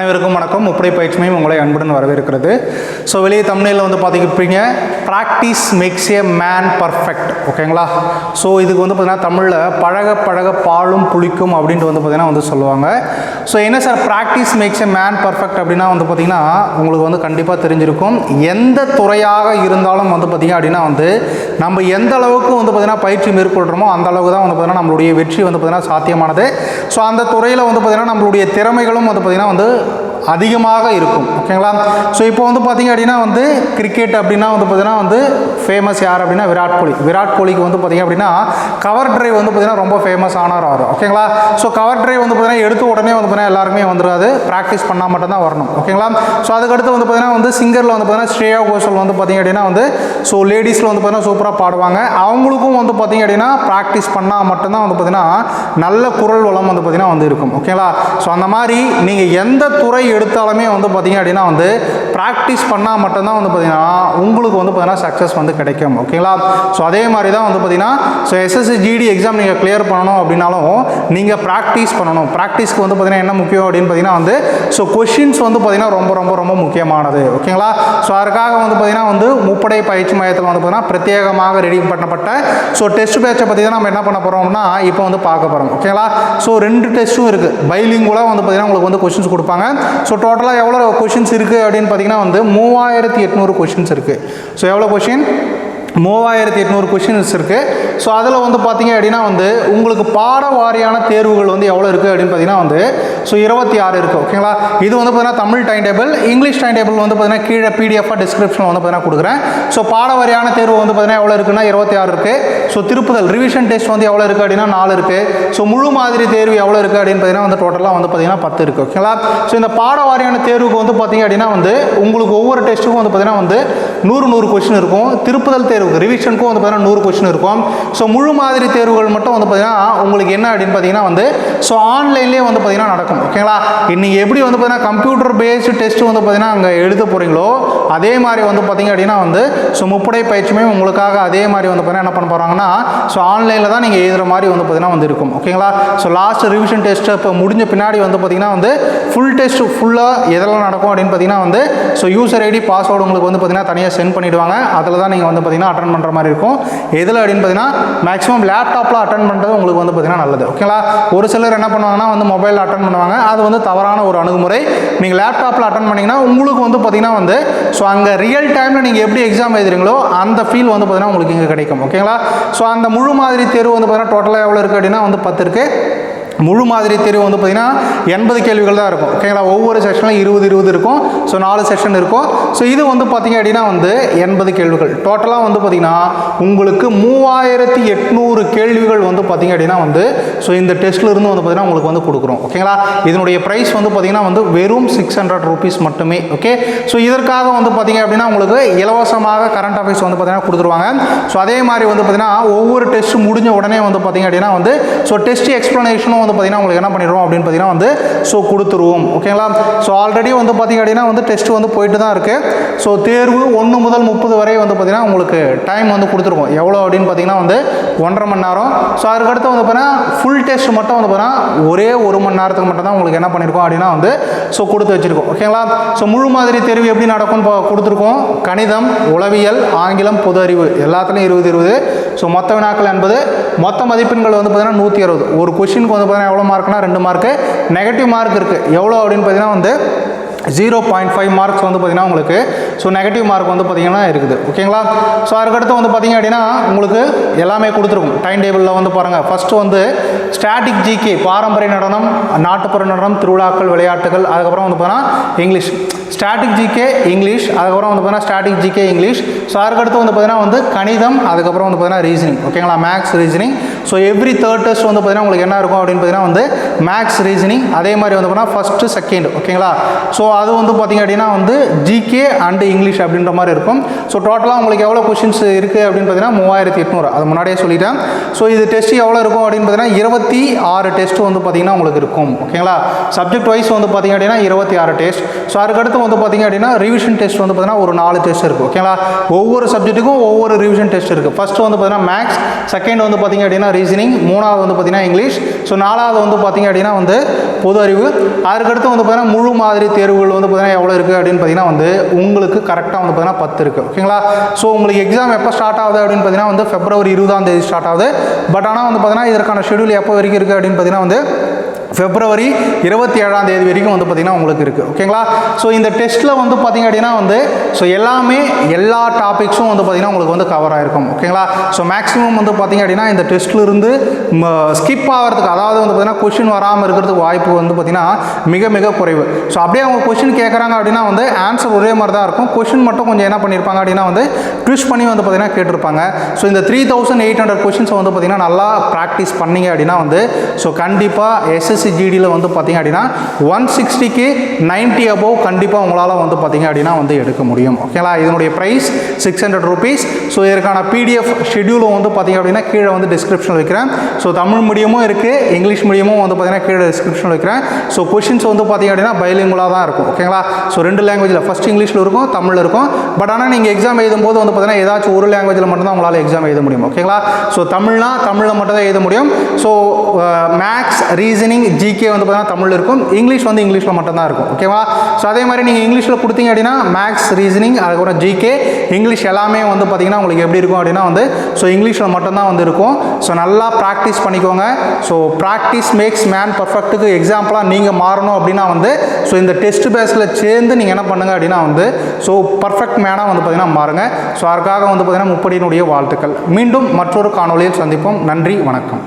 அனைவருக்கும் வணக்கம். முப்படை பயிற்சிமையும் உங்களை அன்புடன் வரவேற்கிறது. ஸோ வெளியே தமிழில் வந்து பார்த்துக்கிப்பீங்க practice makes a man perfect ஓகேங்களா ஸோ இதுக்கு வந்து பார்த்தீங்கன்னா தமிழில் பழக பழக பாலும் புளிக்கும் அப்படின்ட்டு வந்து பார்த்தீங்கன்னா வந்து சொல்லுவாங்க. ஸோ என்ன sir practice makes a man perfect அப்படின்னா வந்து பார்த்தீங்கன்னா உங்களுக்கு வந்து கண்டிப்பாக தெரிஞ்சிருக்கும். எந்த துறையாக இருந்தாலும் வந்து பார்த்தீங்க அப்படின்னா வந்து நம்ம எந்த அளவுக்கு வந்து பார்த்தீங்கன்னா பயிற்சி மேற்கொள்கிறோமோ அந்த அளவுக்கு தான் வந்து பார்த்தீங்கன்னா நம்மளுடைய வெற்றி வந்து பார்த்திங்கன்னா சாத்தியமானது. ஸோ அந்த துறையில் வந்து பார்த்திங்கன்னா நம்மளுடைய திறமைகளும் வந்து பார்த்தீங்கன்னா வந்து அதிகமாக இருக்கும் ஓகேங்களா ஸோ இப்போ வந்து பார்த்தீங்க அப்படின்னா வந்து கிரிக்கெட் அப்படின்னா வந்து பார்த்தீங்கன்னா வந்து ஃபேமஸ் யார் அப்படின்னா விராட் கோலி. விராட் கோலிக்கு வந்து பார்த்தீங்க அப்படின்னா கவர் டிரைவ் வந்து பார்த்தீங்கன்னா ரொம்ப ஃபேமஸ் ஆனார் அவர் ஓகேங்களா ஸோ கவர் டிரைவ் வந்து பார்த்தீங்கன்னா எடுத்த உடனே வந்து பார்த்தீங்கன்னா எல்லாருமே வந்துடாது. ப்ராக்டிஸ் பண்ணால் மட்டும்தான் வரணும் ஓகேங்களா ஸோ அதுக்கடுத்து வந்து பார்த்தீங்கன்னா வந்து சிங்கரில் வந்து பார்த்தீங்கன்னா ஸ்ரேயா கோஷல் வந்து பார்த்தீங்க அப்படின்னா வந்து ஸோ லேடிஸில் வந்து பார்த்தீங்கன்னா சூப்பராக பாடுவாங்க. அவங்களுக்கும் வந்து பார்த்தீங்க அப்படின்னா ப்ராக்டிஸ் பண்ணால் மட்டும்தான் வந்து பார்த்தீங்கன்னா நல்ல குரல் வளம் வந்து பார்த்தீங்கன்னா வந்து இருக்கும் ஓகேங்களா ஸோ அந்த மாதிரி நீங்கள் எந்த துறை எடுத்தாலுமே வந்து பார்த்தீங்க அப்படின்னா வந்து ப்ராக்டிஸ் பண்ணால் மட்டும்தான் வந்து பார்த்திங்கன்னா உங்களுக்கு வந்து பார்த்திங்கன்னா சக்ஸஸ் வந்து கிடைக்கும். ஓகேங்களா ஸோ அதே மாதிரி தான் வந்து பார்த்தீங்கன்னா ஸோ எஸ்எஸ்சி ஜிடி எக்ஸாம் நீங்கள் கிளியர் பண்ணணும் அப்படின்னாலும் நீங்கள் ப்ராக்டிஸ் பண்ணணும். ப்ராக்டிஸ்க்கு வந்து பார்த்திங்கன்னா என்ன முக்கியம் அப்படின்னு பார்த்தீங்கன்னா வந்து ஸோ கொஷின்ஸ் வந்து பார்த்திங்கன்னா ரொம்ப ரொம்ப ரொம்ப முக்கியமானது. ஓகேங்களா ஸோ அதுக்காக வந்து பார்த்தீங்கன்னா வந்து முப்படை பயிற்சி மையத்தில் வந்து பார்த்தீங்கன்னா பிரத்யேகமாக ரெடி பண்ணப்பட்ட ஸோ டெஸ்ட் பேட்சை பற்றி தான் நம்ம என்ன பண்ண போகிறோம்னா இப்போ வந்து பார்க்க போகிறோம் ஓகேங்களா ஸோ ரெண்டு டெஸ்ட்டும் இருக்குது பைலிங்குலாக வந்து பார்த்தீங்கன்னா உங்களுக்கு வந்து கொஷின்ஸ் கொடுப்பாங்க. ஸோ டோட்டலாக எவ்வளோ கொஷின்ஸ் இருக்குது அப்படின்னு பார்த்தீங்கன்னா வந்து மூவாயிரத்தி எட்நூறு கொஷின்ஸ் இருக்குது ஸோ எவ்வளோ கொஷின் மூவாயிரத்தி எட்நூறு கொஷின்ஸ் இருக்குது ஸோ அதில் வந்து பார்த்தீங்க அப்படின்னா வந்து உங்களுக்கு பாட வாரியான தேர்வுகள் வந்து எவ்வளோ இருக்குது அப்படின்னு பார்த்தீங்கன்னா வந்து ஸோ இருபத்தி ஆறு இருக்குது ஓகேங்களா இது வந்து பார்த்தீங்கன்னா Tamil time table English time table வந்து பார்த்தீங்கன்னா கீழே பிடிஎஃபாக டிஸ்கிரிப்ஷனில் வந்து பார்த்தீங்கன்னா கொடுக்குறேன். ஸோ பாட வாரியான தேர்வு வந்து பார்த்தீங்கன்னா எவ்வளோ இருக்குன்னா இருபத்தி ஆறு இருக்குது ஸோ திருப்புதல் ரிவிஷன் டெஸ்ட் வந்து எவ்வளோ இருக்குது அப்படின்னா நாலு இருக்குது ஸோ முழு மாதிரி தேர்வு எவ்வளோ இருக்குது அப்படின்னு பார்த்தீங்கன்னா வந்து டோட்டலாக வந்து பார்த்தீங்கன்னா பத்து இருக்குது ஓகேங்களா ஸோ இந்த பாட வாரியான தேர்வுக்கு வந்து பார்த்தீங்க அப்படின்னா வந்து உங்களுக்கு ஒவ்வொரு டெஸ்ட்டுக்கும் வந்து பார்த்தீங்கன்னா வந்து நூறு நூறு கொஷின் இருக்கும். திருப்புதல் தேர்வுக்கு ரிவிஷனுக்கும் வந்து பார்த்தீங்கன்னா நூறு கொஸ்டின் இருக்கும். ஸோ முழு மாதிரி தேர்வுகள் மட்டும் வந்து பார்த்தீங்கன்னா உங்களுக்கு என்ன அப்படின்னு பார்த்தீங்கன்னா வந்து ஸோ ஆன்லைன்லேயே வந்து பார்த்தீங்கன்னா நடக்கும். ஓகேங்களா இன்றைக்கி எப்படி வந்து பார்த்தீங்கன்னா கம்ப்யூட்டர் பேஸ்டு டெஸ்ட் வந்து பார்த்தீங்கன்னா அங்கே எழுத போகிறீங்களோ அதே மாதிரி வந்து பார்த்தீங்க அப்படின்னா வந்து ஸோ முப்படை பயிற்சியுமே உங்களுக்காக அதே மாதிரி வந்து பார்த்தீங்கன்னா என்ன பண்ண போகிறாங்கன்னா ஸோ ஆன்லைனில் தான் நீங்கள் எழுதுகிற மாதிரி வந்து பார்த்தீங்கன்னா வந்து இருக்கும். ஓகேங்களா ஸோ லாஸ்ட் ரிவிஷன் டெஸ்ட் இப்போ முடிஞ்ச பின்னாடி வந்து பார்த்தீங்கன்னா வந்து ஃபுல் டெஸ்ட் ஃபுல்லாக எதெல்லாம் நடக்கும் அப்படின்னு பார்த்தீங்கன்னா வந்து ஸோ யூசர் ஐடி பாஸ்வேர்டு உங்களுக்கு வந்து பார்த்தீங்கன்னா தனியாக சென்ட் பண்ணிவிடுவாங்க அதில் தான் நீங்கள் வந்து பார்த்தீங்கன்னா அட்டன் பண்ணுற மாதிரி இருக்கும். எதில் அப்படின்னு பார்த்தீங்கன்னா மேக்ஸிமம் லேப்டாப்பில் அட்டன் பண்ணுறது உங்களுக்கு வந்து பார்த்தீங்கன்னா நல்லது. ஓகேங்களா ஒரு சிலர் என்ன பண்ணுவாங்கன்னா வந்து மொபைலில் அட்டன் பண்ணுவாங்க. அது வந்து தவறான ஒரு அணுகுமுறை. நீங்கள் லேப்டாப்பில் அட்டன் பண்ணிங்கன்னா உங்களுக்கு வந்து பார்த்தீங்கன்னா வந்து ஸோ அங்கே ரியல் டைமில் நீங்கள் எப்படி எக்ஸாம் எழுதுறீங்களோ அந்த ஃபீல் வந்து பார்த்தீங்கன்னா உங்களுக்கு இங்கே கிடைக்கும். ஓகேங்களா ஸோ அந்த முழு மாதிரி தேர்வு வந்து பார்த்தீங்கன்னா டோட்டலாக எவ்வளோ இருக்குது அப்படின்னா வந்து பத்து இருக்குது முழு மாதிரி தேர்வு வந்து பார்த்திங்கன்னா எண்பது கேள்விகள் தான் இருக்கும். ஓகேங்களா ஒவ்வொரு செஷனில் இருபது இருபது இருக்கும். ஸோ நாலு செஷன் இருக்கும். ஸோ இது வந்து பார்த்திங்க அப்படின்னா வந்து எண்பது கேள்விகள். டோட்டலாக வந்து பார்த்திங்கன்னா உங்களுக்கு மூவாயிரத்தி எட்நூறு கேள்விகள் வந்து பார்த்திங்க அப்படின்னா வந்து ஸோ இந்த டெஸ்ட்டில் இருந்து வந்து பார்த்திங்கன்னா உங்களுக்கு வந்து கொடுக்குறோம். ஓகேங்களா இதனுடைய ப்ரைஸ் வந்து பார்த்திங்கன்னா வந்து வெறும் சிக்ஸ் ஹண்ட்ரட் ருபீஸ் மட்டுமே. ஓகே ஸோ இதற்காக வந்து பார்த்திங்க அப்படின்னா உங்களுக்கு இலவசமாக கரண்ட் அஃபேர்ஸ் வந்து பார்த்திங்கன்னா கொடுத்துருவாங்க. ஸோ அதே மாதிரி வந்து பார்த்திங்கன்னா ஒவ்வொரு டெஸ்ட் முடிஞ்ச உடனே வந்து பார்த்திங்க அப்படின்னா வந்து ஸோ டெஸ்ட் எக்ஸ்ப்ளனேஷனும் வந்து பார்த்திங்கன்னா உங்களுக்கு என்ன பண்ணிடுவோம் அப்படின்னு பார்த்தீங்கன்னா வந்து ஸோ கொடுத்துருவோம். ஓகேங்களா ஸோ ஆல்ரெடி வந்து பார்த்திங்க அப்படின்னா வந்து டெஸ்ட் வந்து போயிட்டு தான் இருக்குது ஸோ தேர்வு ஒன்று முதல் முப்பது வரை வந்து பார்த்திங்கன்னா உங்களுக்கு டைம் வந்து கொடுத்துருக்கோம் எவ்வளோ அப்படின்னு பார்த்தீங்கன்னா வந்து ஒன்றரை மணி நேரம். ஸோ அதுக்கடுத்து வந்து பார்த்தீங்கன்னா ஃபுல் டெஸ்ட் மட்டும் வந்து பார்த்தீங்கன்னா ஒரே ஒரு மணி நேரத்துக்கு மட்டும் தான் உங்களுக்கு என்ன பண்ணியிருக்கோம் அப்படின்னா வந்து ஸோ கொடுத்து வச்சுருக்கோம். ஓகேங்களா ஸோ முழு மாதிரி தேர்வு எப்படி நடக்கும்னு இப்போ கொடுத்துருக்கோம். கணிதம் உளவியல் ஆங்கிலம் பொது அறிவு. எல்லாத்துலேயும் இருபது இருபது. ஸோ மொத்த வினாக்கள் என்பது மொத்த மதிப்பெண்கள் வந்து பார்த்தீங்கன்னா நூற்றி அறுபது. ஒரு கொஷினுக்கு வந்து பார்த்தீங்கன்னா எவ்வளோ மார்க்னா ரெண்டு மார்க்கு நெகட்டிவ் மார்க் இருக்குது எவ்வளோ அப்படின்னு பார்த்தீங்கன்னா வந்து ஜீரோ பாயிண்ட் ஃபைவ் மார்க்ஸ் வந்து பார்த்திங்கன்னா உங்களுக்கு ஸோ நெகட்டிவ் மார்க் வந்து பார்த்திங்கன்னா இருக்குது. ஓகேங்களா ஸோ அதுக்கடுத்து வந்து பார்த்திங்க அப்படின்னா உங்களுக்கு எல்லாமே கொடுத்துருக்கும் டைம் டேபிளில் வந்து பாருங்கள் ஃபஸ்ட்டு வந்து ஸ்டாட்டிக் ஜிகே பாரம்பரிய நடனம் நாட்டுப்புற நடனம் திருவிழாக்கள் விளையாட்டுகள் அதுக்கப்புறம் வந்து பார்த்தீங்கன்னா இங்கிலீஷ் ஸ்டாட்டிக் ஜிகே இங்கிலீஷ் அதுக்கப்புறம் வந்து பார்த்தீங்கன்னா ஸ்டாட்டிக் ஜிகே இங்கிலீஷ் ஸோ அதுக்கடுத்து வந்து பார்த்தீங்கன்னா வந்து கணிதம் அதுக்கப்புறம் வந்து பார்த்தீங்கன்னா ரீசனிங் ஓகேங்களா maths reasoning so every third test வந்து பார்த்தீங்கன்னா உங்களுக்கு என்ன இருக்கும் அப்படின்னு பார்த்தீங்கன்னா வந்து மேக்ஸ் ரீசனிங் அதே மாதிரி வந்து பார்த்தீங்கன்னா ஃபஸ்ட்டு செகண்ட் ஓகேங்களா ஸோ அது வந்து பார்த்தீங்க அப்படின்னா வந்து ஜிகே அண்டு இங்கிலீஷ் அப்படின்ற மாதிரி இருக்கும். ஸோ டோட்டலாக உங்களுக்கு எவ்வளோ கொஷின்ஸ் இருக்குது அப்படின்னு பார்த்தீங்கன்னா மூவாயிரத்தி எட்நூறு. அது முன்னாடியே சொல்லிட்டேன். ஸோ இது டெஸ்ட் எவ்வளோ இருக்கும் அப்படின்னு பார்த்தீங்கன்னா இருபத்தி ஆறு டெஸ்ட் வந்து பார்த்தீங்கன்னா உங்களுக்கு இருக்கும் ஓகேங்களா சப்ஜெக்ட் வைஸ் வந்து பார்த்தீங்க அப்படின்னா இருபத்தி ஆறு டெஸ்ட் ஸோ அதுக்கடுத்து வந்து பார்த்தீங்க அப்படின்னா ரிவிஷன் டெஸ்ட் வந்து பார்த்தீங்கன்னா ஒரு நாலு டெஸ்ட் இருக்குது ஓகேங்களா ஒவ்வொரு சப்ஜெக்ட்டுக்கும் ஒவ்வொரு ரிவிஷன் டெஸ்ட் இருக்குது ஃபஸ்ட்டு வந்து பார்த்தீங்கன்னா மேக்ஸ் செகண்ட் வந்து பார்த்தீங்க அப்படின்னா ரீசனிங் மூணாவது வந்து பார்த்தீங்கன்னா இங்கிலீஷ். ஸோ நாலாவது வந்து பார்த்தீங்க அப்படின்னா வந்து பொது அறிவு. அதுக்கடுத்து வந்து பார்த்தீங்கன்னா முழு மாதிரி தேர்வுகள் வந்து பார்த்திங்கன்னா எவ்வளோ இருக்குது அப்படின்னு பார்த்தீங்கன்னா வந்து உங்களுக்கு கரெக்டாக வந்து பார்த்தீங்கன்னா பத்து இருக்குது ஓகேங்களா ஸோ உங்களுக்கு எக்ஸாம் எப்போ ஸ்டார்ட் ஆகுது அப்படின்னு பார்த்தீங்கன்னா வந்து ஃபெப்ரவரி இருபதாம் தேதி ஸ்டார்ட் ஆகுது. பட் ஆனால் வந்து பார்த்தீங்கன்னா இதற்கான ஷெடியூல் எப்போ வரைக்கும் இருக்குது அப்படின்னு பார்த்தீங்கன்னா வந்து பிப்ரவரி இருபத்தி ஏழாம் தேதி வரைக்கும் வந்து பார்த்திங்கன்னா உங்களுக்கு இருக்குது ஓகேங்களா ஸோ இந்த டெஸ்ட்டில் வந்து பார்த்திங்க அப்படின்னா வந்து ஸோ எல்லாமே எல்லா டாபிக்ஸும் வந்து பார்த்திங்கன்னா உங்களுக்கு வந்து கவர் ஆகிருக்கும் ஓகேங்களா ஸோ மேக்ஸிமம் வந்து பார்த்திங்க அப்படின்னா இந்த டெஸ்ட்டில் இருந்து ஸ்கிப் ஆகிறதுக்கு அதாவது வந்து பார்த்திங்கன்னா கொஷின் வராமல் இருக்கிறதுக்கு வாய்ப்பு வந்து பார்த்திங்கன்னா மிக மிக குறைவு. ஸோ அப்படியே அவங்க கொஷின் கேட்குறாங்க அப்படின்னா வந்து ஆன்சர் ஒரே மாதிரி தான் இருக்கும். கொஷின் மட்டும் கொஞ்சம் என்ன பண்ணியிருப்பாங்க அப்படின்னா வந்து ட்விஸ்ட் பண்ணி வந்து பார்த்திங்கன்னா கேட்டிருப்பாங்க. ஸோ இந்த த்ரீ தௌசண்ட் எயிட் ஹண்ட்ரட் கொஷின்ஸை வந்து பார்த்திங்கன்னா நல்லா ப்ராக்டிஸ் பண்ணீங்க அப்படின்னா வந்து ஸோ கண்டிப்பாக எஸ்எஸ் எஸ்எஸ்சி ஜிடியில் வந்து பார்த்தீங்க அப்படின்னா ஒன் சிக்ஸ்டிக்கு நைன்ட்டி அபோவ் கண்டிப்பாக உங்களால் வந்து பார்த்தீங்க அப்படின்னா வந்து எடுக்க முடியும். ஓகேங்களா இதனுடைய price six hundred rupees so இதற்கான பிடிஎஃப் ஷெடியூலும் வந்து பார்த்தீங்க அப்படின்னா கீழே வந்து டிஸ்கிரிப்ஷனில் வைக்கிறேன். ஸோ தமிழ் மீடியமும் இருக்குது இங்கிலீஷ் மீடியமும் வந்து பார்த்தீங்கன்னா கீழே டிஸ்கிரிப்ஷனில் வைக்கிறேன். ஸோ கொஷின்ஸ் வந்து பார்த்தீங்க அப்படின்னா பைலிங்குலாக தான் இருக்கும். ஓகேங்களா ஸோ ரெண்டு லாங்குவேஜில் ஃபஸ்ட் இங்கிலீஷில் இருக்கும் தமிழில் இருக்கும். பட் ஆனால் நீங்கள் எக்ஸாம் எழுதும்போது வந்து பார்த்தீங்கன்னா ஏதாச்சும் ஒரு லாங்குவேஜில் மட்டும்தான் உங்களால் எக்ஸாம் எழுத முடியும். ஓகேங்களா ஸோ தமிழ்னா தமிழில் மட்டும் தான் எழுத முடியும். ஸோ மேக்ஸ் ரீசனிங் ஜிகே வந்து பார்த்தீங்கன்னா தமிழ் இருக்கும். இங்கிலீஷ் வந்து இங்கிலீஷில் மட்டும்தான் இருக்கும். ஓகேவா ஸோ அதே மாதிரி நீங்கள் இங்கிலீஷில் கொடுத்தீங்க அப்படின்னா மேக்ஸ் ரீசனிங் அதுக்கப்புறம் ஜிகே இங்கிலீஷ் எல்லாமே வந்து பார்த்தீங்கன்னா உங்களுக்கு எப்படி இருக்கும் அப்படின்னா வந்து ஸோ இங்கிலீஷில் மட்டும்தான் வந்து இருக்கும். ஸோ நல்லா ப்ராக்டிஸ் பண்ணிக்கோங்க. ஸோ ப்ராக்டிஸ் மேக்ஸ் மேன் பர்ஃபெக்ட்டுக்கு எக்ஸாம்பிளாக நீங்கள் மாறணும் அப்படின்னா வந்து ஸோ இந்த டெஸ்ட் பேஸில் சேர்ந்து நீங்கள் என்ன பண்ணுங்கள் அப்படின்னா வந்து ஸோ பர்ஃபெக்ட் மேனாக வந்து பார்த்தீங்கன்னா மாறுங்க. ஸோ அதற்காக வந்து பார்த்தீங்கன்னா முப்படியினுடைய வாழ்த்துக்கள். மீண்டும் மற்றொரு காணொலியில் சந்திப்போம். நன்றி வணக்கம்.